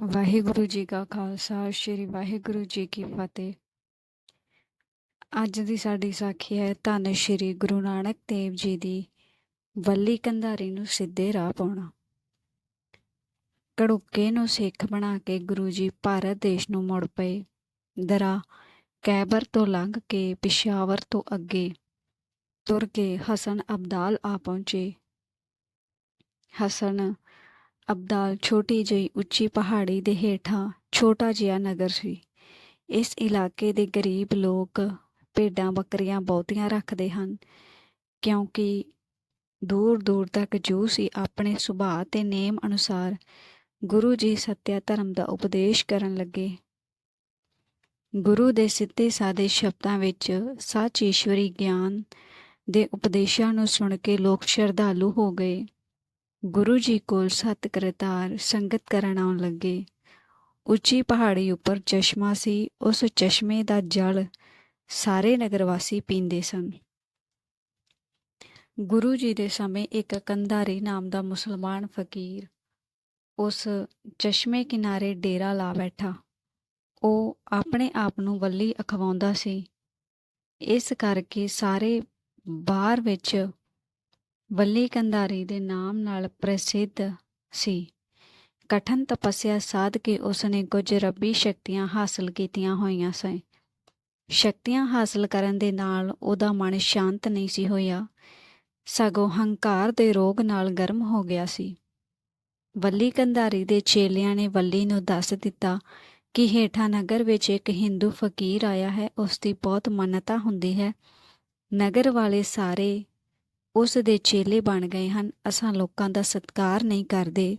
ਵਾਹਿਗੁਰੂ ਜੀ ਕਾ ਖਾਲਸਾ, ਸ੍ਰੀ ਵਾਹਿਗੁਰੂ ਜੀ ਕੀ ਫਤਿਹ। ਅੱਜ ਦੀ ਸਾਡੀ ਸਾਖੀ ਹੈ, ਧੰਨ ਸ੍ਰੀ ਗੁਰੂ ਨਾਨਕ ਦੇਵ ਜੀ ਦੀ ਵੱਲੀ ਕੰਧਾਰੀ ਨੂੰ ਸਿੱਧੇ ਰਾਹ ਪਾਉਣਾ। ਕੜੁੱਕੇ ਨੂੰ ਸਿੱਖ ਬਣਾ ਕੇ ਗੁਰੂ ਜੀ ਭਾਰਤ ਦੇਸ਼ ਨੂੰ ਮੁੜ ਪਏ। ਦਰਾ ਕੈਬਰ ਤੋਂ ਲੰਘ ਕੇ ਪਿਸ਼ਾਵਰ ਤੋਂ ਅੱਗੇ ਤੁਰ ਕੇ ਹਸਨ ਅਬਦਾਲ ਆ ਪਹੁੰਚੇ। ਹਸਨ ਅਬਦਾਲ ਛੋਟੀ ਜਿਹੀ ਉੱਚੀ ਪਹਾੜੀ ਦੇ ਹੇਠਾਂ ਛੋਟਾ ਜਿਹਾ ਨਗਰ ਸੀ। ਇਸ ਇਲਾਕੇ ਦੇ ਗਰੀਬ ਲੋਕ ਭੇਡਾਂ ਬੱਕਰੀਆਂ ਬਹੁਤੀਆਂ ਰੱਖਦੇ ਹਨ, ਕਿਉਂਕਿ ਦੂਰ ਦੂਰ ਤੱਕ ਜੂ ਸੀ ਆਪਣੇ ਸੁਭਾਅ ਤੇ ਨੇਮ ਅਨੁਸਾਰ ਗੁਰੂ ਜੀ ਸਤਿਆ ਧਰਮ ਦਾ ਉਪਦੇਸ਼ ਕਰਨ ਲੱਗੇ। ਗੁਰੂ ਦੇ ਸਿੱਧੇ ਸਾਦੇ ਸ਼ਬਦਾਂ ਵਿੱਚ ਸੱਚ ਈਸ਼ਵਰੀ ਗਿਆਨ ਦੇ ਉਪਦੇਸ਼ਾਂ ਨੂੰ ਸੁਣ ਕੇ ਲੋਕ ਸ਼ਰਧਾਲੂ ਹੋ ਗਏ। ਗੁਰੂ ਜੀ ਕੋਲ ਸਤ ਕਰਤਾਰ ਸੰਗਤ ਕਰਨ ਆਉਣ ਲੱਗੇ। ਉੱਚੀ ਪਹਾੜੀ ਉੱਪਰ ਚਸ਼ਮਾ ਸੀ, ਉਸ ਚਸ਼ਮੇ ਦਾ ਜਲ ਸਾਰੇ ਨਗਰ ਵਾਸੀ ਪੀਂਦੇ ਸਨ। ਗੁਰੂ ਜੀ ਦੇ ਸਮੇਂ ਇੱਕ ਕੰਧਾਰੀ ਨਾਮ ਦਾ ਮੁਸਲਮਾਨ ਫਕੀਰ ਉਸ ਚਸ਼ਮੇ ਕਿਨਾਰੇ ਡੇਰਾ ਲਾ ਬੈਠਾ। ਉਹ ਆਪਣੇ ਆਪ ਨੂੰ ਵੱਲੀ ਅਖਵਾਉਂਦਾ ਸੀ। ਇਸ ਕਰਕੇ ਸਾਰੇ ਬਾਹਰ ਵਿੱਚ ਬੱਲੀ ਕੰਧਾਰੀ ਦੇ ਨਾਮ ਨਾਲ ਪ੍ਰਸਿੱਧ ਸੀ। ਕਠਨ ਤਪੱਸਿਆ ਸਾਧ ਕੇ ਉਸਨੇ ਕੁਝ ਰੱਬੀ ਸ਼ਕਤੀਆਂ ਹਾਸਲ ਕੀਤੀਆਂ ਹੋਈਆਂ ਸਨ। ਸ਼ਕਤੀਆਂ ਹਾਸਲ ਕਰਨ ਦੇ ਨਾਲ ਉਹਦਾ ਮਨ ਸ਼ਾਂਤ ਨਹੀਂ ਸੀ ਹੋਇਆ। ਸਗੋਂ ਹੰਕਾਰ ਦੇ ਰੋਗ ਨਾਲ ਗਰਮ ਹੋ ਗਿਆ ਸੀ। ਵੱਲੀ ਕੰਧਾਰੀ ਦੇ ਚੇਲਿਆਂ ਨੇ ਵੱਲੀ ਨੂੰ ਦੱਸ ਦਿੱਤਾ ਕਿ ਹੇਠਾਂ ਨਗਰ ਵਿੱਚ ਇੱਕ ਹਿੰਦੂ ਫਕੀਰ ਆਇਆ ਹੈ। ਉਸ ਦੀ ਬਹੁਤ ਮੰਨਤਾ ਹੁੰਦੀ ਹੈ। ਨਗਰ ਵਾਲੇ ਸਾਰੇ ਉਸ ਦੇ ਚੇਲੇ ਬਣ ਗਏ ਹਨ। ਅਸਾਂ ਲੋਕਾਂ ਦਾ ਸਤਿਕਾਰ ਨਹੀਂ ਕਰਦੇ।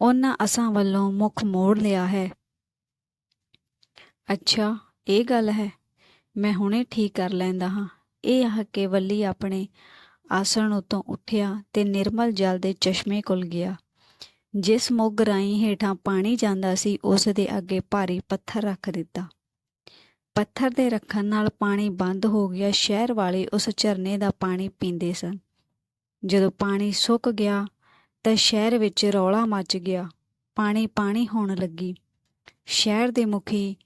ਉਹਨਾਂ ਅਸਾਂ ਵੱਲੋਂ ਮੁਖ ਮੋੜ ਲਿਆ ਹੈ। ਅੱਛਾ, ਇਹ ਗੱਲ ਹੈ। ਮੈਂ ਹੁਣੇ ਠੀਕ ਕਰ ਲੈਂਦਾ ਹਾਂ। ਇਹ ਆਹ ਕੇ ਵੱਲੀ ਆਪਣੇ ਆਸਣ ਉਤੋਂ ਉੱਠਿਆ ਤੇ ਨਿਰਮਲ ਜਲ ਦੇ ਚਸ਼ਮੇ ਕੋਲ ਗਿਆ। ਜਿਸ ਮੁੱਗ ਰਾਹੀਂ ਹੇਠਾਂ ਪਾਣੀ ਜਾਂਦਾ ਸੀ, ਉਸ ਦੇ ਅੱਗੇ ਭਾਰੀ ਪੱਥਰ ਰੱਖ ਦਿੱਤਾ। ਪੱਥਰ ਦੇ ਰੱਖਣ ਨਾਲ ਪਾਣੀ ਬੰਦ ਹੋ ਗਿਆ, ਸ਼ਹਿਰ ਵਾਲੇ ਉਸ ਝਰਨੇ ਦਾ ਪਾਣੀ ਪੀਂਦੇ ਸਨ। ਜਦੋਂ ਪਾਣੀ ਸੁੱਕ ਗਿਆ ਤਾਂ ਸ਼ਹਿਰ ਵਿੱਚ ਰੌਲਾ ਮੱਚ ਗਿਆ। ਪਾਣੀ ਪਾਣੀ ਹੋਣ ਲੱਗੀ। ਸ਼ਹਿਰ ਦੇ ਮੁਖੀ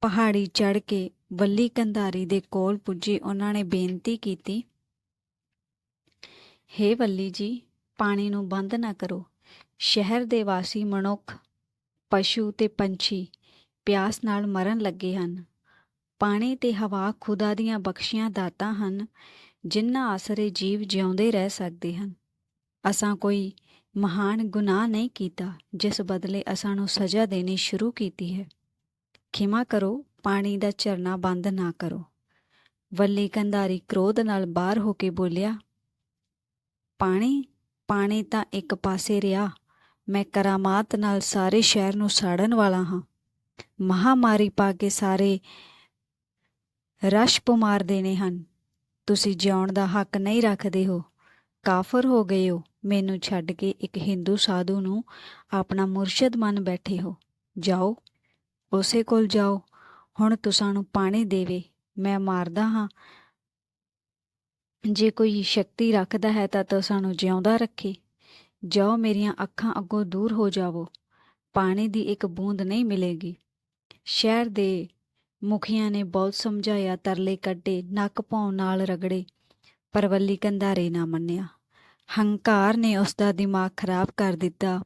ਪਹਾੜੀ ਚੜ ਕੇ ਵੱਲੀ ਕੰਧਾਰੀ ਦੇ ਕੋਲ ਪੁੱਜੇ। ਉਹਨਾਂ ਨੇ ਬੇਨਤੀ ਕੀਤੀ, ਹੇ ਵੱਲੀ ਜੀ, ਪਾਣੀ ਨੂੰ ਬੰਦ ਨਾ ਕਰੋ। ਸ਼ਹਿਰ ਦੇ ਵਾਸੀ ਮਨੁੱਖ, ਪਸ਼ੂ ਤੇ ਪੰਛੀ ਪਿਆਸ ਨਾਲ ਮਰਨ ਲੱਗੇ ਹਨ। ਪਾਣੀ ਤੇ ਹਵਾ ਖੁਦਾ ਦੀਆਂ ਬਖਸ਼ੀਆਂ ਦਾਤਾਂ ਹਨ ਜਿਨ੍ਹਾਂ ਆਸਰੇ ਜੀਵ ਜਿਉਂਦੇ ਰਹਿ ਸਕਦੇ ਹਨ। ਅਸਾਂ ਕੋਈ ਮਹਾਨ ਗੁਨਾਹ ਨਹੀਂ ਕੀਤਾ, ਜਿਸ ਬਦਲੇ ਅਸਾਂ ਨੂੰ ਸਜ਼ਾ ਦੇਣੀ ਸ਼ੁਰੂ ਕੀਤੀ ਹੈ। ਖਿਮਾ ਕਰੋ, ਪਾਣੀ ਦਾ ਝਰਨਾ ਬੰਦ ਨਾ ਕਰੋ। ਵੱਲੀ ਕੰਧਾਰੀ ਕ੍ਰੋਧ ਨਾਲ ਬਾਹਰ ਹੋ ਕੇ ਬੋਲਿਆ, ਪਾਣੀ ਪਾਣੀ ਤਾਂ ਇੱਕ ਪਾਸੇ ਰਿਹਾ। ਮੈਂ ਕਰਾਮਾਤ ਨਾਲ ਸਾਰੇ ਸ਼ਹਿਰ ਨੂੰ ਸਾੜਨ ਵਾਲਾ ਹਾਂ। ਮਹਾਮਾਰੀ ਪਾ ਕੇ ਸਾਰੇ ਰਸ਼ ਪੁਮਾਰ ਦੇਣੇ ਹਨ। ਤੁਸੀਂ ਜਿਉਣ ਦਾ ਹੱਕ ਨਹੀਂ ਰੱਖਦੇ ਹੋ। ਕਾਫਰ ਹੋ ਗਏ ਹੋ। ਮੈਨੂੰ ਛੱਡ ਕੇ ਇੱਕ ਹਿੰਦੂ ਸਾਧੂ ਨੂੰ ਆਪਣਾ ਮੁਰਸ਼ਿਦ ਮੰਨ ਬੈਠੇ ਹੋ। ਜਾਓ। ਉਸੇ ਕੋਲ ਜਾਓ। ਹੁਣ ਤੁਸਾਂ ਨੂੰ ਪਾਣੀ ਦੇਵੇ। ਮੈਂ ਮਾਰਦਾ ਹਾਂ। ਜੇ ਕੋਈ ਸ਼ਕਤੀ ਰੱਖਦਾ ਹੈ ਤਾਂ ਤੁਸਾਂ ਨੂੰ ਜਿਉਂਦਾ ਰੱਖੇ। ਜਾਓ, ਮੇਰੀਆਂ ਅੱਖਾਂ ਅੱਗੋਂ ਦੂਰ ਹੋ ਜਾਵੋ। ਪਾਣੀ ਦੀ ਇੱਕ ਬੂੰਦ ਨਹੀਂ ਮਿਲੇਗੀ। ਸ਼ਹਿਰ ਦੇ ਮੁਖੀਆਂ ਨੇ ਬਹੁਤ ਸਮਝਾਇਆ, ਤਰਲੇ ਕੱਢੇ, ਨੱਕ ਭੌਂ ਨਾਲ ਰਗੜੇ। ਪਰ ਵੱਲੀ ਕੰਧਾਰੇ ਨਾ ਮੰਨਿਆ। ਹੰਕਾਰ ਨੇ ਉਸ ਦਾ ਦਿਮਾਗ ਖਰਾਬ ਕਰ ਦਿੱਤਾ।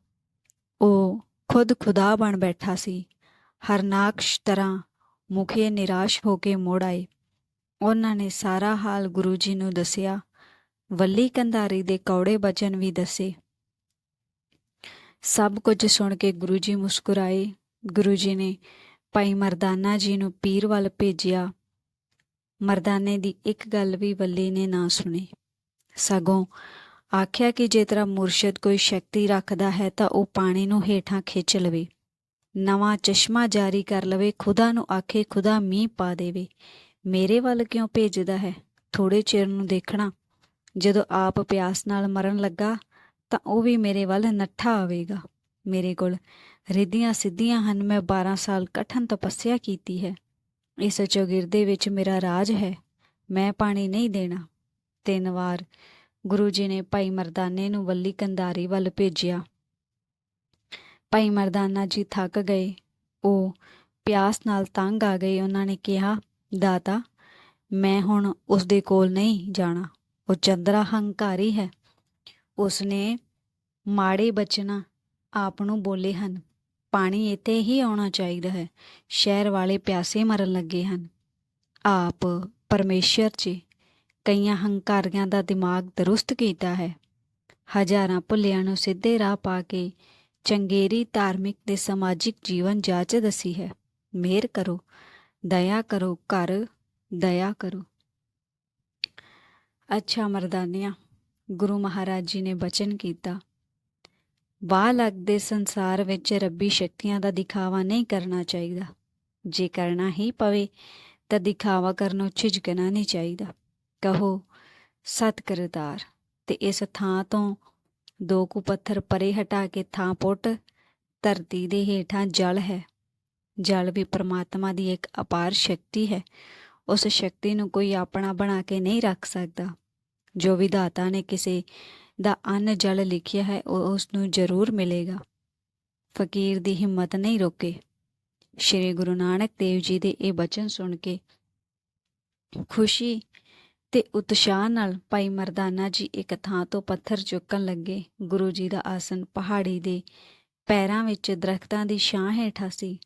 ਉਹ ਖੁਦ ਖੁਦਾ ਬਣ ਬੈਠਾ ਸੀ। ਹਰਨਾਕਸ਼ ਤਰ੍ਹਾਂ ਮੁਖੇ ਨਿਰਾਸ਼ ਹੋ ਕੇ ਮੋੜ ਆਏ। ਉਹਨਾਂ ਨੇ ਸਾਰਾ ਹਾਲ ਗੁਰੂ ਜੀ ਨੂੰ ਦੱਸਿਆ। ਵੱਲੀ ਕੰਧਾਰੀ ਦੇ ਕੌੜੇ ਬਚਨ ਵੀ ਦੱਸੇ। ਸਭ ਕੁਝ ਸੁਣ ਕੇ ਗੁਰੂ ਜੀ ਮੁਸਕਰਾਏ। ਗੁਰੂ ਜੀ ਨੇ ਭਾਈ ਮਰਦਾਨਾ ਜੀ ਨੂੰ ਪੀਰ ਵੱਲ ਭੇਜਿਆ। ਮਰਦਾਨੇ ਦੀ ਇੱਕ ਗੱਲ ਵੀ ਵੱਲੀ ਨੇ ਨਾ ਸੁਣੀ। ਸਗੋਂ ਆਖਿਆ ਕਿ ਜੇ ਤੇਰਾ ਮੁਰਸ਼ਿਦ ਕੋਈ ਸ਼ਕਤੀ ਰੱਖਦਾ ਹੈ ਤਾਂ ਉਹ ਪਾਣੀ ਨੂੰ ਹੇਠਾਂ ਖਿੱਚ ਲਵੇ। ਨਵਾਂ ਚਸ਼ਮਾ ਜਾਰੀ ਕਰ ਲਵੇ, ਖੁਦਾ ਨੂੰ ਆਖੇ ਖੁਦਾ ਮੀਂਹ ਪਾ ਦੇਵੇ। ਮੇਰੇ ਵੱਲ ਕਿਉਂ ਭੇਜਦਾ ਹੈ? ਥੋੜੇ ਚਿਰ ਨੂੰ ਦੇਖਣਾ। ਜਦੋਂ ਆਪ ਪਿਆਸ ਨਾਲ ਮਰਨ ਲੱਗਾ ਤਾਂ ਉਹ ਵੀ ਮੇਰੇ ਵੱਲ ਨੱਠਾ ਆਵੇਗਾ। ਮੇਰੇ ਕੋਲ ਰਿੱਧੀਆਂ ਸਿੱਧੀਆਂ ਹਨ, ਮੈਂ 12 ਸਾਲ ਕਠਨ ਤਪੱਸਿਆ ਕੀਤੀ ਹੈ। ਇਸ ਚੌਗਿਰਦੇ ਵਿੱਚ ਮੇਰਾ ਰਾਜ ਹੈ, ਮੈਂ ਪਾਣੀ ਨਹੀਂ ਦੇਣਾ। ਤਿੰਨ ਵਾਰ ਗੁਰੂ ਜੀ ਨੇ ਭਾਈ ਮਰਦਾਨੇ ਨੂੰ ਵੱਲੀ ਕੰਧਾਰੀ ਵੱਲ ਭੇਜਿਆ। ਭਾਈ ਮਰਦਾਨਾ ਜੀ ਥੱਕ ਗਏ, ਉਹ ਪਿਆਸ ਨਾਲ ਤੰਗ ਆ ਗਏ। ਉਹਨਾਂ ਨੇ ਕਿਹਾ, ਦਾਤਾ, ਮੈਂ ਹੁਣ ਉਸ ਦੇ ਕੋਲ ਨਹੀਂ ਜਾਣਾ। ਉਹ ਚੰਦਰਾ ਹੰਕਾਰੀ ਹੈ। ਉਸਨੇ ਮਾੜੇ ਬਚਨਾਂ ਆਪ ਨੂੰ ਬੋਲੇ ਹਨ। ਪਾਣੀ ਇੱਥੇ ਹੀ ਆਉਣਾ ਚਾਹੀਦਾ ਹੈ। ਸ਼ਹਿਰ ਵਾਲੇ ਪਿਆਸੇ ਮਰਨ ਲੱਗੇ ਹਨ। ਆਪ ਪਰਮੇਸ਼ਰ ਜੀ, ਕਈਆਂ ਹੰਕਾਰੀਆਂ ਦਾ ਦਿਮਾਗ ਦਰੁਸਤ ਕੀਤਾ ਹੈ। ਹਜ਼ਾਰਾਂ ਭੁੱਲਿਆਂ ਨੂੰ ਸਿੱਧੇ ਰਾਹ ਪਾ ਕੇ ਚੰਗੇਰੀ ਧਾਰਮਿਕ ਤੇ ਸਮਾਜਿਕ ਜੀਵਨ ਜਾਚ ਦਸੀ ਹੈ। ਮਿਹਰ ਕਰੋ, ਦਇਆ ਕਰੋ ਕਰ ਦਇਆ ਕਰੋ। ਅੱਛਾ ਮਰਦਾਨਿਆਂ, ਗੁਰੂ ਮਹਾਰਾਜ ਜੀ ਨੇ ਬਚਨ ਕੀਤਾ ਵਾਹ ਲੱਗਦੇ ਸੰਸਾਰ ਵਿੱਚ ਰੱਬੀ ਸ਼ਕਤੀਆਂ ਦਾ ਦਿਖਾਵਾ ਨਹੀਂ ਕਰਨਾ ਚਾਹੀਦਾ। ਜੇ ਕਰਨਾ ਹੀ ਪਵੇ, ਤਾਂ ਦਿਖਾਵਾ ਕਰਨੋਂ ਝਿਜਕਣਾ ਨਹੀਂ ਚਾਹੀਦਾ। ਕਹੋ ਸਤ ਕਰਤਾਰ ਤੇ ਇਸ ਥਾਂ ਤੋਂ ਦੋ ਕੁ ਪੱਥਰ ਪਰੇ ਹਟਾ ਕੇ ਥਾਂ ਪੁੱਟ, ਧਰਤੀ ਦੇ ਹੇਠਾਂ ਜਲ ਹੈ। ਜਲ ਵੀ ਪ੍ਰਮਾਤਮਾ ਦੀ ਇੱਕ ਅਪਾਰ ਸ਼ਕਤੀ ਹੈ। ਉਸ ਸ਼ਕਤੀ ਨੂੰ ਕੋਈ ਆਪਣਾ ਬਣਾ ਕੇ ਨਹੀਂ ਰੱਖ ਸਕਦਾ। ਜੋ ਵਿਧਾਤਾ ਨੇ ਕਿਸੇ ਦਾ ਅੰਨ ਜਲ ਲਿਖਿਆ ਹੈ, ਉਹ ਉਸ ਨੂੰ ਜ਼ਰੂਰ ਮਿਲੇਗਾ। ਫਕੀਰ ਦੀ ਹਿੰਮਤ ਨਹੀਂ ਰੋਕੇ। ਸ਼੍ਰੀ ਗੁਰੂ ਨਾਨਕ ਦੇਵ ਜੀ ਦੇ ਇਹ ਬਚਨ ਸੁਣ ਕੇ ਖੁਸ਼ੀ ਤੇ ਉਤਸ਼ਾਹ ਨਾਲ ਭਾਈ ਮਰਦਾਨਾ ਜੀ ਇੱਕ ਥਾਂ ਤੋਂ ਪੱਥਰ ਚੁੱਕਣ ਲੱਗੇ। ਗੁਰੂ ਜੀ ਦਾ ਆਸਨ ਪਹਾੜੀ ਦੇ ਪੈਰਾਂ ਵਿੱਚ ਦਰਖਤਾਂ ਦੀ ਛਾਂ ਹੇਠਾਂ ਸੀ।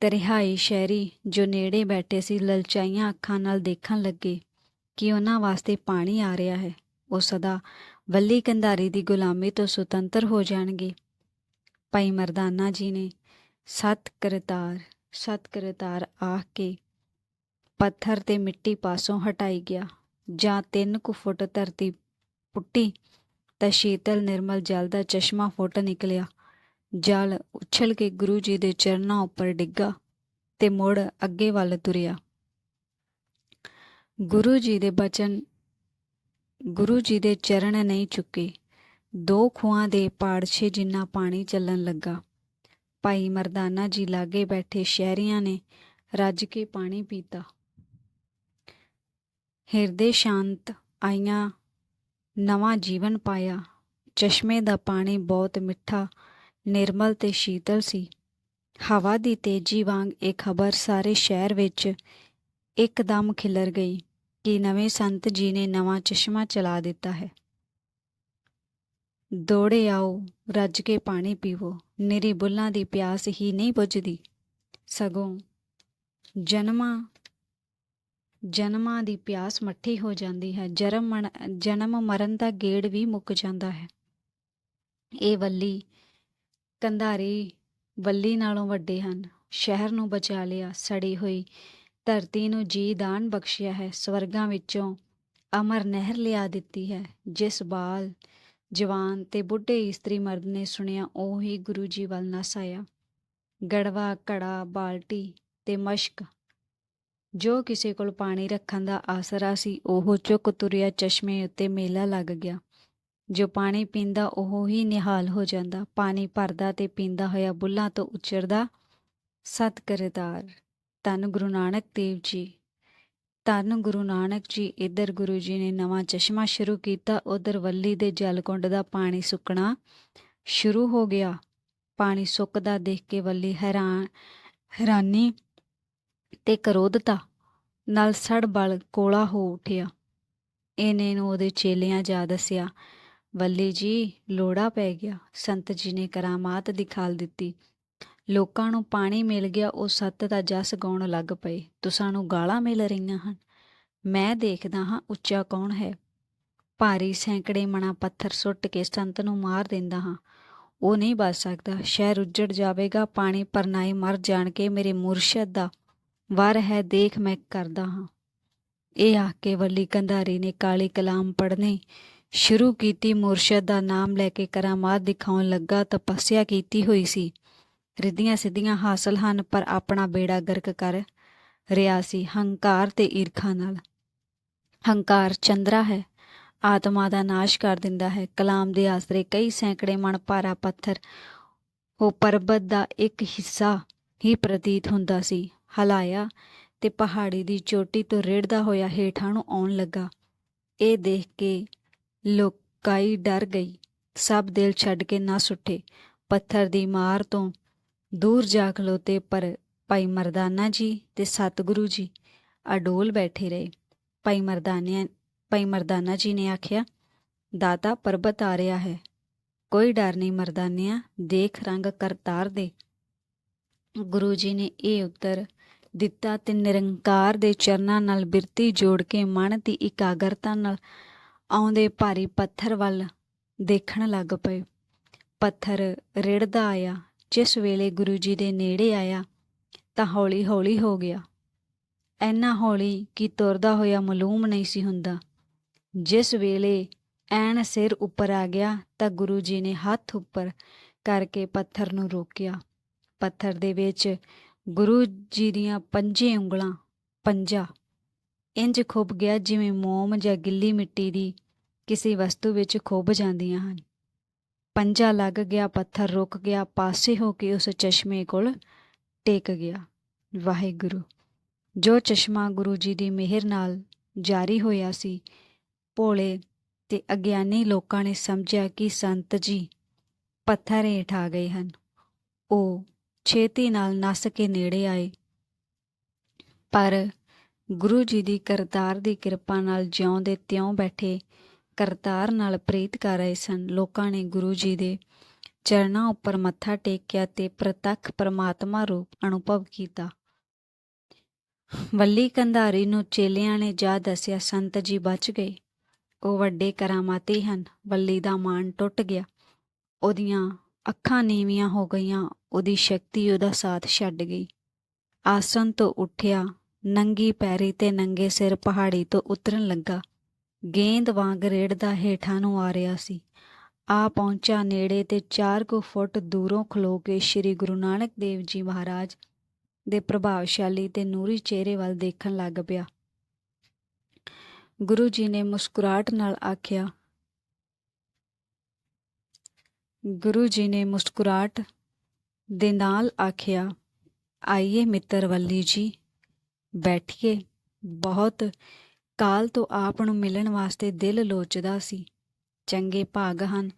ਤਰਹਾਈ ਸ਼ਹਿਰੀ ਜੋ ਨੇੜੇ ਬੈਠੇ ਸੀ, ਲਲਚਾਈਆਂ ਅੱਖਾਂ ਨਾਲ ਦੇਖਣ ਲੱਗੇ ਕਿ ਉਹਨਾਂ ਵਾਸਤੇ ਪਾਣੀ ਆ ਰਿਹਾ ਹੈ। ਉਹ ਸਦਾ ਵੱਲੀ ਕੰਧਾਰੀ ਦੀ ਗੁਲਾਮੀ ਤੋਂ ਸੁਤੰਤਰ ਹੋ ਜਾਣਗੇ। ਭਾਈ ਮਰਦਾਨਾ ਜੀ ਨੇ ਸਤ ਕਰਤਾਰ ਸਤ ਕਰਤਾਰ ਆਖ ਕੇ ਪੱਥਰ ਤੇ ਮਿੱਟੀ ਪਾਸੋਂ ਹਟਾਈ ਗਿਆ, ਜਾਂ ਤਿੰਨ ਕੁ ਫੁੱਟ ਧਰਤੀ ਪੁੱਟੀ ਤਾਂ ਸ਼ੀਤਲ ਨਿਰਮਲ ਜਲ ਦਾ ਚਸ਼ਮਾ ਫੁੱਟ ਨਿਕਲਿਆ। ਜਲ ਉਛਲ ਕੇ ਗੁਰੂ ਜੀ ਦੇ ਚਰਨਾਂ ਉੱਪਰ ਡਿੱਗਾ ਤੇ ਮੁੜ ਅੱਗੇ ਵੱਲ ਤੁਰਿਆ। ਗੁਰੂ ਜੀ ਦੇ ਬਚਨ ਗੁਰੂ ਜੀ ਦੇ ਚਰਨ ਨਹੀਂ ਚੁੱਕੇ। ਦੋ ਖੂਹਾਂ ਦੇ ਪਾੜਛੇ ਜਿੰਨਾ ਪਾਣੀ ਚੱਲਣ ਲੱਗਾ। ਭਾਈ ਮਰਦਾਨਾ ਜੀ ਲਾਗੇ ਬੈਠੇ ਸ਼ਹਿਰੀਆਂ ਨੇ ਰੱਜ ਕੇ ਪਾਣੀ ਪੀਤਾ। ਹਿਰਦੇ ਸ਼ਾਂਤ ਆਈਆਂ, ਨਵਾਂ ਜੀਵਨ ਪਾਇਆ। ਚਸ਼ਮੇ ਦਾ ਪਾਣੀ ਬਹੁਤ ਮਿੱਠਾ, ਨਿਰਮਲ ਤੇ ਸ਼ੀਤਲ ਸੀ। ਹਵਾ ਦੀ ਤੇਜ਼ੀ ਵਾਂਗ ਇਹ ਖਬਰ ਸਾਰੇ ਸ਼ਹਿਰ ਵਿੱਚ ਇੱਕਦਮ ਖਿਲਰ ਗਈ। ਕਿ ਨਵੇਂ ਸੰਤ ਜੀ ਨੇ ਨਵਾਂ ਚਸ਼ਮਾ ਚਲਾ ਦਿੱਤਾ ਹੈ। ਦੌੜੇ ਆਓ, ਰੱਜ ਕੇ ਪਾਣੀ ਪੀਵੋ, ਨਿਰੀ ਬੁੱਲਾਂ ਦੀ ਪਿਆਸ ਹੀ ਨਹੀਂ ਬੁੱਝਦੀ। ਸਗੋਂ ਜਨਮਾਂ ਜਨਮਾਂ ਦੀ ਪਿਆਸ ਮੱਠੀ ਹੋ ਜਾਂਦੀ ਹੈ ਜਨਮ ਮਣ- ਜਨਮ ਮਰਨ ਦਾ ਗੇੜ ਵੀ ਮੁੱਕ ਜਾਂਦਾ ਹੈ। ਇਹ ਵੱਲੀ ਕੰਧਾਰੀ ਵੱਲੀ ਨਾਲੋਂ ਵੱਡੇ ਹਨ। ਸ਼ਹਿਰ ਨੂੰ ਬਚਾ ਲਿਆ, ਸੜੀ ਹੋਈ ਧਰਤੀ ਨੂੰ ਜੀ ਦਾਨ ਬਖਸ਼ਿਆ ਹੈ, ਸਵਰਗਾਂ ਵਿੱਚੋਂ ਅਮਰ ਨਹਿਰ ਲਿਆ ਦਿੱਤੀ ਹੈ, ਜਿਸ ਬਾਲ ਜਵਾਨ ਤੇ ਬੁੱਢੇ ਇਸਤਰੀ ਮਰਦ ਨੇ ਸੁਣਿਆ, ਉਹ ਹੀ ਗੁਰੂ ਜੀ ਵੱਲ ਨਸ ਆਇਆ ਗੜਵਾ, ਘੜਾ, ਬਾਲਟੀ ਤੇ ਮਸ਼ਕ, ਜੋ ਕਿਸੇ ਕੋਲ ਪਾਣੀ ਰੱਖਣ ਦਾ ਆਸਰਾ ਸੀ, ਉਹ ਚੁੱਕ ਤੁਰਿਆ ਚਸ਼ਮੇ ਉੱਤੇ ਮੇਲਾ ਲੱਗ ਗਿਆ। ਜੋ ਪਾਣੀ ਪੀਂਦਾ, ਉਹ ਹੀ ਨਿਹਾਲ ਹੋ ਜਾਂਦਾ। ਪਾਣੀ ਭਰਦਾ ਤੇ ਪੀਂਦਾ ਹੋਇਆ ਬੁੱਲਾਂ ਤੋਂ ਉਚਰਦਾ ਸਤ ਕਰਤਾਰ ਧੰਨ ਗੁਰੂ ਨਾਨਕ ਦੇਵ ਜੀ। ਧੰਨ ਗੁਰੂ ਨਾਨਕ ਜੀ, ਇੱਧਰ ਗੁਰੂ ਜੀ ਨੇ ਨਵਾਂ ਚਸ਼ਮਾ ਸ਼ੁਰੂ ਕੀਤਾ, ਉਧਰ ਵੱਲੀ ਦੇ ਜਲਕੁੰਡ ਦਾ ਪਾਣੀ ਸੁੱਕਣਾ ਸ਼ੁਰੂ ਹੋ ਗਿਆ। ਪਾਣੀ ਸੁੱਕਦਾ ਦੇਖ ਕੇ ਵੱਲੀ ਹੈਰਾਨ, ਹੈਰਾਨੀ ਤੇ ਕਰੋਧਤਾ ਨਾਲ ਸੜ ਬਲ ਕੋਲਾ ਹੋ ਉਠਿਆ। ਇਹਨੇ ਨੂੰ ਉਹਦੇ ਚੇਲਿਆਂ ਜਾ ਦੱਸਿਆ, ਵੱਲੀ ਜੀ, ਲੋੜਾ ਪੈ ਗਿਆ। ਸੰਤ ਜੀ ਨੇ ਕਰਾਮਾਤ ਦਿਖਾਲ ਦਿੱਤੀ। ਲੋਕਾਂ ਨੂੰ ਪਾਣੀ ਮਿਲ ਗਿਆ, ਉਹ ਸੱਤ ਦਾ ਜਸ ਗਾਉਣ ਲੱਗ ਪਏ। ਤੁਸਾਂ ਨੂੰ ਗਾਲਾਂ ਮਿਲ ਰਹੀਆਂ ਹਨ। ਮੈਂ ਦੇਖਦਾ ਹਾਂ ਉੱਚਾ ਕੌਣ ਹੈ। ਭਾਰੀ ਸੈਂਕੜੇ ਮਣਾ ਪੱਥਰ ਸੁੱਟ ਕੇ ਸੰਤ ਨੂੰ ਮਾਰ ਦਿੰਦਾ ਹਾਂ। ਉਹ ਨਹੀਂ ਬਚ ਸਕਦਾ। ਸ਼ਹਿਰ ਉੱਜੜ ਜਾਵੇਗਾ, ਪਾਣੀ ਪਰਨਾਈ ਮਰ ਜਾਣ ਕੇ ਮੇਰੇ ਮੁਰਸ਼ਦ ਦਾ ਵਰ ਹੈ, ਦੇਖ ਮੈਂ ਕਰਦਾ ਹਾਂ। ਇਹ ਆ ਕੇ ਵੱਲੀ ਕੰਧਾਰੀ ਨੇ ਕਾਲੀ ਕਲਾਮ ਪੜ੍ਹਨੇ ਸ਼ੁਰੂ ਕੀਤੀ। ਮੁਰਸ਼ਦ ਦਾ ਨਾਮ ਲੈ ਕੇ ਕਰਾਮਾਤ ਦਿਖਾਉਣ ਲੱਗਾ ਤਪੱਸਿਆ ਕੀਤੀ ਹੋਈ ਸੀ। ਰਿੱਧੀਆਂ ਸਿੱਧੀਆਂ ਹਾਸਲ ਹਨ, ਪਰ ਆਪਣਾ ਬੇੜਾ ਗਰਕ ਕਰ ਰਿਹਾ ਸੀ ਹੰਕਾਰ ਤੇ ਈਰਖਾ ਨਾਲ। ਹੰਕਾਰ ਚੰਦਰਾ ਹੈ, ਆਤਮਾ ਦਾ ਨਾਸ਼ ਕਰ ਦਿੰਦਾ ਹੈ। ਕਲਾਮ ਦੇ ਆਸਰੇ ਕਈ ਸੈਂਕੜੇ ਮਣ ਭਾਰਾ ਪੱਥਰ ਉਹ ਪਰਬਤ ਦਾ ਇੱਕ ਹਿੱਸਾ ਹੀ ਪ੍ਰਤੀਤ ਹੁੰਦਾ ਸੀ। ਹਲਾਇਆ ਤੇ ਪਹਾੜੀ ਦੀ ਚੋਟੀ ਤੋਂ ਰੇੜਦਾ ਹੋਇਆ ਹੇਠਾਂ ਨੂੰ ਆਉਣ ਲੱਗਾ। ਇਹ ਦੇਖ ਕੇ ਲੋਕਾਈ ਡਰ ਗਈ। ਸਭ ਦਿਲ ਛੱਡ ਕੇ ਨਾ ਸੁੱਟੇ ਪੱਥਰ ਦੀ ਮਾਰ ਤੋਂ ਦੂਰ ਜਾ ਖਲੋਤੇ, ਪਰ ਭਾਈ ਮਰਦਾਨਾ ਜੀ ਤੇ ਸਤਿਗੁਰੂ ਜੀ ਅਡੋਲ ਬੈਠੇ ਰਹੇ। ਭਾਈ ਮਰਦਾਨਿਆ, ਭਾਈ ਮਰਦਾਨਾ ਜੀ ਨੇ ਆਖਿਆ, ਦਾਤਾ ਪਰਬਤ ਆ ਰਿਹਾ ਹੈ। ਕੋਈ ਡਰ ਨਹੀਂ ਮਰਦਾਨਿਆ, ਦੇਖ ਰੰਗ ਕਰਤਾਰ ਦੇ। ਗੁਰੂ ਜੀ ਨੇ ਇਹ ਉੱਤਰ ਦਿੱਤਾ ਤੇ ਨਿਰੰਕਾਰ ਦੇ ਚਰਨਾਂ ਨਾਲ ਬਿਰਤੀ ਜੋੜ ਕੇ ਮਨ ਦੀ ਇਕਾਗਰਤਾ ਨਾਲ ਆਉਂਦੇ ਭਾਰੀ ਪੱਥਰ ਵੱਲ ਦੇਖਣ ਲੱਗ ਪਏ। ਪੱਥਰ ਰਿੜਦਾ ਆਇਆ। ਜਿਸ ਵੇਲੇ ਗੁਰੂ ਜੀ ਦੇ ਨੇੜੇ ਆਇਆ ਤਾਂ ਹੌਲੀ ਹੌਲੀ ਹੋ ਗਿਆ। ਐਨਾ ਹੌਲੀ ਕਿ ਤੁਰਦਾ ਹੋਇਆ ਮਾਲੂਮ ਨਹੀਂ ਸੀ ਹੁੰਦਾ। ਜਿਸ ਵੇਲੇ ਐਨ ਸਿਰ ਉੱਪਰ ਆ ਗਿਆ ਤਾਂ ਗੁਰੂ ਜੀ ਨੇ ਹੱਥ ਉੱਪਰ ਕਰਕੇ ਪੱਥਰ ਨੂੰ ਰੋਕਿਆ। ਪੱਥਰ ਦੇ ਵਿੱਚ ਗੁਰੂ ਜੀ ਦੀਆਂ ਪੰਜੇ ਉਂਗਲਾਂ, ਪੰਜਾ, ਇੰਜ ਖੁੱਭ ਗਿਆ ਜਿਵੇਂ ਮੋਮ ਜਾਂ ਗਿੱਲੀ ਮਿੱਟੀ ਦੀ ਕਿਸੇ ਵਸਤੂ ਵਿੱਚ ਖੁੱਭ ਜਾਂਦੀਆਂ ਹਨ। ਪੰਜਾ ਲੱਗ ਗਿਆ, ਪੱਥਰ ਰੁਕ ਗਿਆ, ਪਾਸੇ ਹੋ ਕੇ ਉਸ ਚਸ਼ਮੇ ਕੋਲ ਟੇਕ ਗਿਆ। ਵਾਹਿਗੁਰੂ। ਜੋ ਚਸ਼ਮਾ ਗੁਰੂ ਜੀ ਦੀ ਮਿਹਰ ਨਾਲ ਜਾਰੀ ਹੋਇਆ ਸੀ, ਭੋਲੇ ਤੇ ਅਗਿਆਨੀ ਲੋਕਾਂ ਨੇ ਸਮਝਿਆ ਕਿ ਸੰਤ ਜੀ ਪੱਥਰ ਹੇਠ ਆ ਗਏ ਹਨ। ਉਹ ਛੇਤੀ ਨਾਲ ਨੱਸ ਕੇ ਨੇੜੇ ਆਏ। ਪਰ ਗੁਰੂ ਜੀ ਦੀ ਕਰਤਾਰ ਦੀ ਕਿਰਪਾ ਨਾਲ ਜਿਉਂ ਦੇ ਤਿਉਂ ਬੈਠੇ ਕਰਤਾਰ ਨਾਲ ਪ੍ਰੀਤ ਕਰ ਰਹੇ ਸਨ। ਲੋਕਾਂ ਨੇ ਗੁਰੂ ਜੀ ਦੇ ਚਰਨਾਂ ਉੱਪਰ ਮੱਥਾ ਟੇਕਿਆ ਤੇ ਪ੍ਰਤੱਖ ਪਰਮਾਤਮਾ ਰੂਪ ਅਨੁਭਵ ਕੀਤਾ। ਵੱਲੀ ਕੰਧਾਰੀ ਨੂੰ ਚੇਲਿਆਂ ਨੇ ਜਾ ਦੱਸਿਆ, ਸੰਤ ਜੀ ਬਚ ਗਏ। ਉਹ ਵੱਡੇ ਕਰਾਮਾਤੀ ਹਨ। ਵੱਲੀ ਦਾ ਮਾਣ ਟੁੱਟ ਗਿਆ। ਉਹਦੀਆਂ ਅੱਖਾਂ ਨੀਵੀਆਂ ਹੋ ਗਈਆਂ। ਉਹਦੀ ਸ਼ਕਤੀ ਉਹਦਾ ਸਾਥ ਛੱਡ ਗਈ। ਆਸਨ ਤੋਂ ਉੱਠਿਆ, ਨੰਗੀ ਪੈਰੀ ਤੇ ਨੰਗੇ ਸਿਰ ਪਹਾੜੀ ਤੋਂ ਉਤਰਨ ਲੱਗਾ। ਗੇਂਦ ਵਾਂਗ ਰੇੜਦਾ ਹੇਠਾਂ ਨੂੰ ਆ ਰਿਹਾ ਸੀ। ਆ ਪਹੁੰਚਾ ਨੇੜੇ ਤੇ 4 ਕੁ ਫੁੱਟ ਦੂਰੋਂ ਖਲੋ ਕੇ ਸ੍ਰੀ ਗੁਰੂ ਨਾਨਕ ਦੇਵ ਜੀ ਮਹਾਰਾਜ ਦੇ ਪ੍ਰਭਾਵਸ਼ਾਲੀ ਤੇ ਨੂਰੀ ਚਿਹਰੇ ਵੱਲ ਦੇਖਣ ਲੱਗ ਪਿਆ। ਗੁਰੂ ਜੀ ਨੇ ਮੁਸਕਰਾਹਟ ਨਾਲ ਆਖਿਆ, ਗੁਰੂ ਜੀ ਨੇ ਮੁਸਕਰਾਟ ਦੇ ਨਾਲ ਆਖਿਆ, ਆਈਏ ਮਿੱਤਰ ਵੱਲੀ ਜੀ, ਬੈਠੀਏ, ਬਹੁਤ ਕਾਲ ਤੋਂ ਆਪ ਨੂੰ ਮਿਲਣ ਵਾਸਤੇ ਦਿਲ ਲੋਚਦਾ ਸੀ। ਚੰਗੇ ਭਾਗ ਹਨ,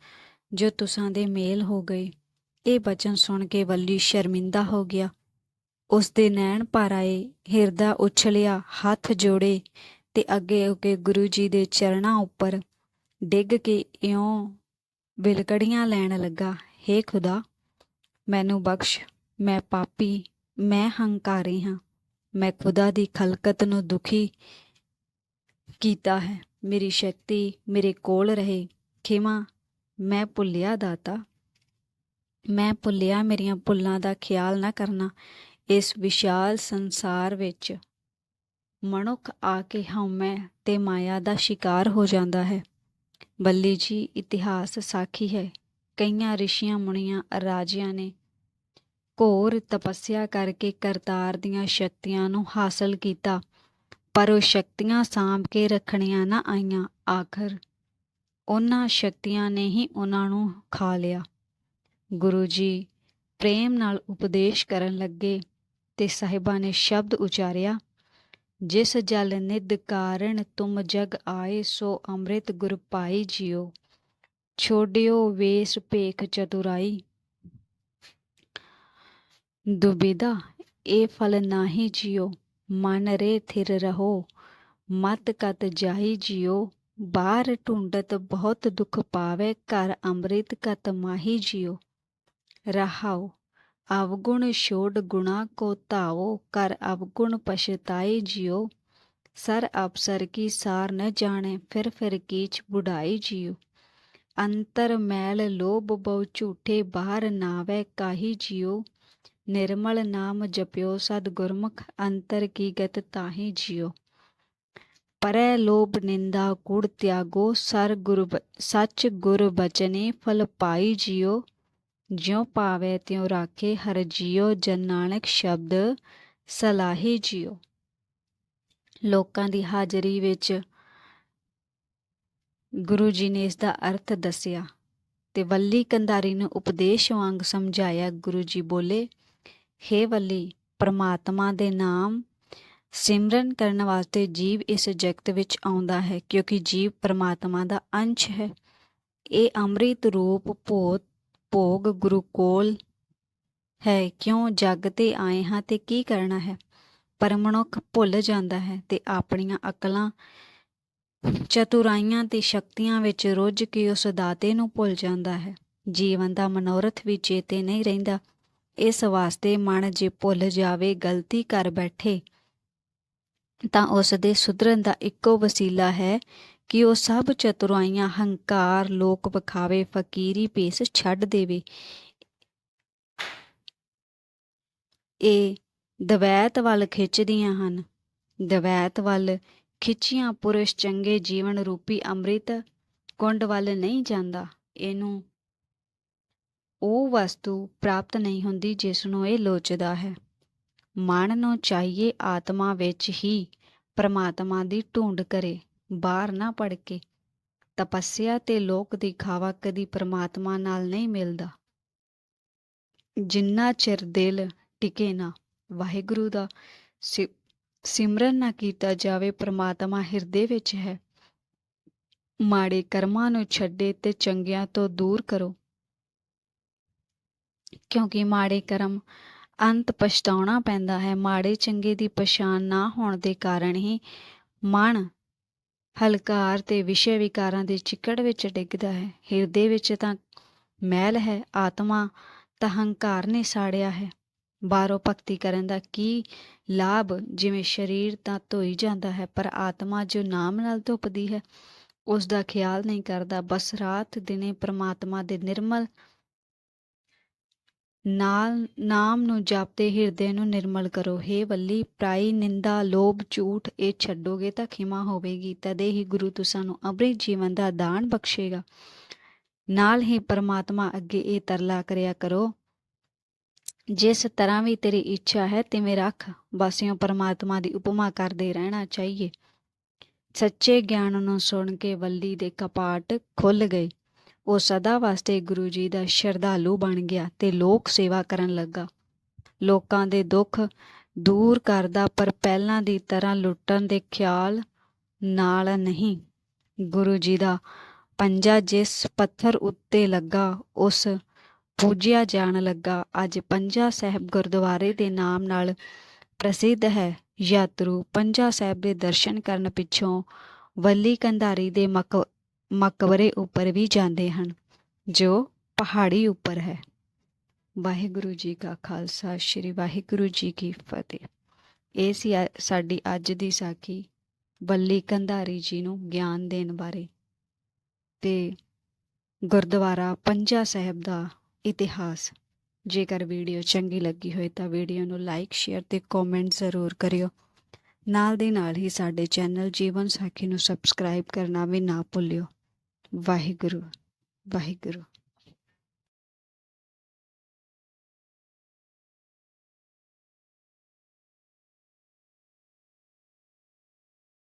ਜੋ ਤੁਸਾਂ ਦੇ ਮੇਲ ਹੋ ਗਏ। ਇਹ ਬਚਨ ਸੁਣ ਕੇ ਵੱਲੀ ਸ਼ਰਮਿੰਦਾ ਹੋ ਗਿਆ। ਉਸ ਦੇ ਨੈਣ ਭਰ ਆਏ, ਹਿਰਦਾ ਉਛਲਿਆ, ਹੱਥ ਜੋੜੇ ਤੇ ਅੱਗੇ ਹੋ ਗੁਰੂ ਜੀ ਦੇ ਚਰਨਾਂ ਉੱਪਰ ਡਿੱਗ ਕੇ ਇਉਂ ਵਿਲਕੜੀਆਂ ਲੈਣ ਲੱਗਾ, ਹੇ ਖੁਦਾ, ਮੈਨੂੰ ਬਖਸ਼, ਮੈਂ ਪਾਪੀ, ਮੈਂ ਹੰਕਾਰੀ ਹਾਂ। ਮੈਂ ਖੁਦਾ ਦੀ ਖਲਕਤ ਨੂੰ ਦੁਖੀ ਕੀਤਾ ਹੈ। ਮੇਰੀ ਸ਼ਕਤੀ ਮੇਰੇ ਕੋਲ ਰਹੇ। ਖਿਮਾ, ਮੈਂ ਭੁੱਲਿਆ ਦਾਤਾ। ਮੈਂ ਭੁੱਲਿਆ ਮੇਰੀਆਂ ਭੁੱਲਾਂ ਦਾ ਖਿਆਲ ਨਾ ਕਰਨਾ ਇਸ ਵਿਸ਼ਾਲ ਸੰਸਾਰ ਵਿੱਚ। ਮਨੁੱਖ ਆ ਕੇ ਹਉਮੈ ਤੇ ਮਾਇਆ ਦਾ ਸ਼ਿਕਾਰ ਹੋ ਜਾਂਦਾ ਹੈ। ਬੱਲੀ ਜੀ, ਇਤਿਹਾਸ ਸਾਖੀ ਹੈ। ਕਈਆਂ ਰਿਸ਼ੀਆਂ ਮੁਨੀਆਂ ਰਾਜਿਆਂ ਨੇ ਘੋਰ ਤਪੱਸਿਆ ਕਰਕੇ ਕਰਤਾਰ ਦੀਆਂ ਸ਼ਕਤੀਆਂ ਨੂੰ ਹਾਸਲ ਕੀਤਾ। ਪਰ ਉਹ ਸ਼ਕਤੀਆਂ ਸਾਂਭ ਕੇ ਰੱਖਣੀਆਂ ਨਾ ਆਈਆਂ। ਆਖਰ ਉਹਨਾਂ ਸ਼ਕਤੀਆਂ ਨੇ ਹੀ ਉਹਨਾਂ ਨੂੰ ਖਾ ਲਿਆ। ਗੁਰੂ ਜੀ ਪ੍ਰੇਮ ਨਾਲ ਉਪਦੇਸ਼ ਕਰਨ ਲੱਗੇ ਤੇ ਸਾਹਿਬਾਂ ਨੇ ਸ਼ਬਦ ਉਚਾਰਿਆ, ਜਿਸ ਜਲ ਨਿਧ ਕਾਰਣ ਤੁਮ ਜਗ ਆਏ, ਸੋ ਅੰਮ੍ਰਿਤ ਗੁਰ ਪਾਈ ਜਿਉ ਛੋੜਿਓ ਵੇਸ ਭੇਖ ਚਤੁਰਾਈ। ਦੁਬਿਦਾ ਇਹ ਫਲ ਨਾਹੀ ਜਿਓ। ਮਨ ਰੇ ਥਿਰ ਰਹੋ। ਮਤ ਕਤ ਜਾਈ ਜਿਉ ਬਾਹਰ ਢੂੰਡਤ ਬਹੁਤ ਦੁਖ ਪਾਵੇ, ਘਰ ਅੰਮ੍ਰਿਤ ਕਤ ਮਾਹੀ ਜਿਉ। ਰਹਾਉ, ਅਵਗੁਣ ਛੋੜ ਗੁਣਾ ਕੋ ਧਾਓ ਕਰ ਅਵਗੁਣ ਪਛਤਾਈ ਜਿਉ। ਸਰ ਅਪਸਰ ਕੀ ਸਾਰ ਨ ਜਾਣੇ, ਫਿਰ ਫਿਰ ਕੀਚ ਬੁਢਾਈ ਜਿਉ। ਅੰਤਰ ਮੈਲ ਲੋਭ ਬਹੁ ਝੂਠੇ ਬਾਹਰ ਨਾਵੇ ਕਾਹੀ ਜਿਉ। ਨਿਰਮਲ ਨਾਮ ਜਪਿਓ ਸਦ ਗੁਰਮੁਖ ਅੰਤਰ ਕੀ ਗਤ ਤਾਹੀ ਜਿਉ ਪਰੈ ਲੋਭ ਨਿੰਦਾ ਕੁੜ ਤਿਆਗੋ, ਸਰ ਗੁਰ ਸੱਚ ਗੁਰ ਬਚਨੇ ਫਲ ਪਾਈ ਜਿਉ ਜਿਉ ਪਾਵੇ ਤਿਉ ਰਾਖੇ ਹਰ ਜਿਉ ਜਨ ਨਾਨਕ ਸ਼ਬਦ ਸਲਾਹੀ ਜਿਉ ਲੋਕਾਂ ਦੀ ਹਾਜ਼ਰੀ ਵਿੱਚ ਗੁਰੂ ਜੀ ਨੇ ਇਸ ਦਾ ਅਰਥ ਦੱਸਿਆ। ਤੇ ਵੱਲੀ ਕੰਧਾਰੀ ਨੂੰ ਉਪਦੇਸ਼ ਵਾਂਗ ਸਮਝਾਇਆ ਗੁਰੂ ਜੀ ਬੋਲੇ ਹੇ ਵੱਲੀ, ਪ੍ਰਮਾਤਮਾ ਦੇ ਨਾਮ ਸਿਮਰਨ ਕਰਨ ਵਾਸਤੇ ਜੀਵ ਇਸ ਜਗਤ ਵਿੱਚ ਆਉਂਦਾ ਹੈ, ਕਿਉਂਕਿ ਜੀਵ ਪ੍ਰਮਾਤਮਾ ਦਾ ਅੰਸ਼ ਹੈ। ਇਹ ਅੰਮ੍ਰਿਤ ਰੂਪ ਭੋਤ, ਭੋਗ ਗੁਰੂ ਕੋਲ ਹੈ। ਕਿਉਂ ਜਗ ਤੇ ਆਏ ਹਾਂ ਤੇ ਕੀ ਕਰਨਾ ਹੈ? ਪਰ ਮਨੁੱਖ ਭੁੱਲ ਜਾਂਦਾ ਹੈ ਤੇ ਆਪਣੀਆਂ ਅਕਲਾਂ, ਚਤੁਰਾਈਆਂ ਤੇ ਸ਼ਕਤੀਆਂ ਵਿੱਚ ਰੁੱਝ ਕੇ ਉਸ ਦਾਤੇ ਨੂੰ ਭੁੱਲ ਜਾਂਦਾ ਹੈ। ਜੀਵਨ ਦਾ ਮਨੋਰਥ ਵੀ ਚੇਤੇ ਨਹੀਂ ਰਹਿੰਦਾ। ਇਸ ਵਾਸਤੇ ਮਨ ਜੇ ਭੁੱਲ ਜਾਵੇ, ਗਲਤੀ ਕਰ ਬੈਠੇ, ਤਾਂ ਉਸ ਦੇ ਸੁਧਰਨ ਦਾ ਇੱਕੋ ਵਸੀਲਾ ਹੈ ਕਿ ਉਹ ਸਭ ਚਤੁਰਾਈਆਂ, ਹੰਕਾਰ, ਲੋਕ ਵਿਖਾਵੇ, ਫਕੀਰੀ ਪੇਸ ਛੱਡ ਦੇਵੇ। ਇਹ ਦਵੈਤ ਵੱਲ ਖਿੱਚਦੀਆਂ ਹਨ। ਦਵੈਤ ਵੱਲ ਖਿੱਚੀਆਂ ਪੁਰਸ਼ ਚੰਗੇ ਜੀਵਨ ਰੂਪੀ ਅੰਮ੍ਰਿਤ ਕੁੰਡ ਵੱਲ ਨਹੀਂ ਜਾਂਦਾ। ਇਹਨੂੰ ਉਹ ਵਸਤੂ ਪ੍ਰਾਪਤ ਨਹੀਂ ਹੁੰਦੀ ਜਿਸ ਨੂੰ ਇਹ ਲੋਚਦਾ ਹੈ। ਮਨ ਨੂੰ ਚਾਹੀਏ ਆਤਮਾ ਵਿੱਚ ਹੀ ਪਰਮਾਤਮਾ ਦੀ ਢੂੰਡ ਕਰੇ, ਬਾਹਰ ਨਾ ਪੜ ਕੇ ਤਪੱਸਿਆ ਤੇ ਲੋਕ ਦਿਖਾਵਾ ਕਦੀ ਪਰਮਾਤਮਾ ਨਾਲ ਨਹੀਂ ਮਿਲਦਾ। ਜਿੰਨਾ ਚਿਰ ਦਿਲ ਟਿਕੇ ਨਾ, ਵਾਹਿਗੁਰੂ ਦਾ ਸਿ- ਸਿਮਰਨ ਨਾ ਕੀਤਾ ਜਾਵੇ ਪ੍ਰਮਾਤਮਾ ਹਿਰਦੇ ਵਿੱਚ ਹੈ। ਮਾੜੇ ਕਰਮਾਂ ਨੂੰ ਛੱਡੇ ਤੇ ਚੰਗਿਆਂ ਤੋਂ ਦੂਰ ਕਰੋ। ਕਿਉਂਕਿ ਮਾੜੇ ਕਰਮ ਅੰਤ ਪਛਤਾਉਣਾ ਪੈਂਦਾ ਹੈ। ਮਾੜੇ ਚੰਗੇ ਦੀ ਪਛਾਣ ਨਾ ਹੋਣ ਦੇ ਕਾਰਨ ਹੀ ਮਨ ਹਲਕਾਰ ਤੇ ਵਿਸ਼ੇ ਵਿਕਾਰਾਂ ਦੇ ਚਿੱਕੜ ਵਿੱਚ ਡਿੱਗਦਾ ਹੈ। ਹਿਰਦੇ ਵਿੱਚ ਤਾਂ ਮੈਲ ਹੈ, ਆਤਮਾ ਤਾਂ ਹੰਕਾਰ ਨੇ ਸਾੜਿਆ ਹੈ। ਬਾਹਰੋਂ ਭਗਤੀ ਕਰਨ ਦਾ ਕੀ ਲਾਭ? ਜਿਵੇਂ ਸਰੀਰ ਤਾਂ ਧੋਈ ਜਾਂਦਾ ਹੈ, ਪਰ ਆਤਮਾ ਜੋ ਨਾਮ ਨਾਲ ਧੁੱਪਦੀ ਹੈ, ਉਸ ਦਾ ਖਿਆਲ ਨਹੀਂ ਕਰਦਾ। ਬਸ ਰਾਤ ਦਿਨੇ ਪ੍ਰਮਾਤਮਾ ਦੇ ਨਿਰਮਲ ਨਾਲ ਨਾਮ ਨੂੰ ਜਪਦੇ ਹਿਰਦੇ ਨੂੰ ਨਿਰਮਲ ਕਰੋ। हे ਵੱਲੀ ਪ੍ਰਾਈ, ਨਿੰਦਾ, ਲੋਭ, ਝੂਠ, ਇਹ ਛੱਡੋਗੇ ਤਾਂ ਖਿਮਾ ਹੋਵੇਗੀ। ਤਦੇ ਹੀ ਗੁਰੂ ਤੁਸਾਂ ਨੂੰ ਅੰਮ੍ਰਿਤ ਜੀਵਨ ਦਾ ਦਾਨ ਬਖਸ਼ੇਗਾ। ਨਾਲ ਹੀ ਪਰਮਾਤਮਾ ਅੱਗੇ ਇਹ ਤਰਲਾ ਕਰਿਆ ਕਰੋ, ਜਿਸ ਤਰ੍ਹਾਂ ਵੀ ਤੇਰੀ ਇੱਛਾ ਹੈ, ਤਿਵੇਂ ਰੱਖ। ਬਾਸਿਓ ਪਰਮਾਤਮਾ ਦੀ ਉਪਮਾ ਕਰਦੇ ਰਹਿਣਾ ਚਾਹੀਏ। ਸੱਚੇ ਗਿਆਨ ਨੂੰ ਸੁਣ ਕੇ ਵੱਲੀ ਦੇ ਕਪਾਟ ਖੁੱਲ ਗਏ। ਉਹ ਸਦਾ ਵਾਸਤੇ ਗੁਰੂ ਜੀ ਦਾ ਸ਼ਰਧਾਲੂ ਬਣ ਗਿਆ ਤੇ ਲੋਕ ਸੇਵਾ ਕਰਨ ਲੱਗਾ। ਲੋਕਾਂ ਦੇ ਦੁੱਖ ਦੂਰ ਕਰਦਾ, ਪਰ ਪਹਿਲਾਂ ਦੀ ਤਰ੍ਹਾਂ ਲੁੱਟਣ ਦੇ ਖਿਆਲ ਨਾਲ ਨਹੀਂ। ਗੁਰੂ ਜੀ ਦਾ ਪੰਜਾ ਜਿਸ ਪੱਥਰ ਉੱਤੇ ਲੱਗਾ, ਉਸ ਪੂਜਿਆ ਜਾਣ ਲੱਗਾ। ਅੱਜ ਪੰਜਾ ਸਾਹਿਬ ਗੁਰਦੁਆਰੇ ਦੇ ਨਾਮ ਨਾਲ ਪ੍ਰਸਿੱਧ ਹੈ। ਯਾਤਰੂ ਪੰਜਾ ਸਾਹਿਬ ਦੇ ਦਰਸ਼ਨ ਕਰਨ ਪਿੱਛੋਂ ਵੱਲੀ ਕੰਧਾਰੀ ਦੇ ਮਕ ਮਕਬਰੇ ਉੱਪਰ ਵੀ ਜਾਂਦੇ ਹਨ, ਜੋ ਪਹਾੜੀ ਉੱਪਰ ਹੈ। ਵਾਹਿਗੁਰੂ ਜੀ ਕਾ ਖਾਲਸਾ, ਸ੍ਰੀ ਵਾਹਿਗੁਰੂ ਜੀ ਕੀ ਫਤਿਹ। ਇਹ ਸੀ ਸਾਡੀ ਅੱਜ ਦੀ ਸਾਖੀ, ਬੱਲੀ ਕੰਧਾਰੀ ਜੀ ਨੂੰ ਗਿਆਨ ਦੇਣ ਬਾਰੇ। ਤੇ ਗੁਰਦੁਆਰਾ ਪੰਜਾ ਸਾਹਿਬ ਦਾ ਇਤਿਹਾਸ, ਜੇਕਰ ਵੀਡੀਓ ਚੰਗੀ ਲੱਗੀ ਹੋਏ ਤਾਂ ਵੀਡੀਓ ਨੂੰ ਲਾਈਕ, ਸ਼ੇਅਰ ਤੇ ਕਮੈਂਟ ਜ਼ਰੂਰ ਕਰਿਓ। ਨਾਲ ਦੇ ਨਾਲ ਹੀ ਸਾਡੇ ਚੈਨਲ ਜੀਵਨ ਸਾਖੀ ਨੂੰ ਸਬਸਕ੍ਰਾਈਬ ਕਰਨਾ ਵੀ ਨਾ ਭੁੱਲਿਓ। ਵਾਹਿਗੁਰੂ ਵਾਹਿਗੁਰੂ।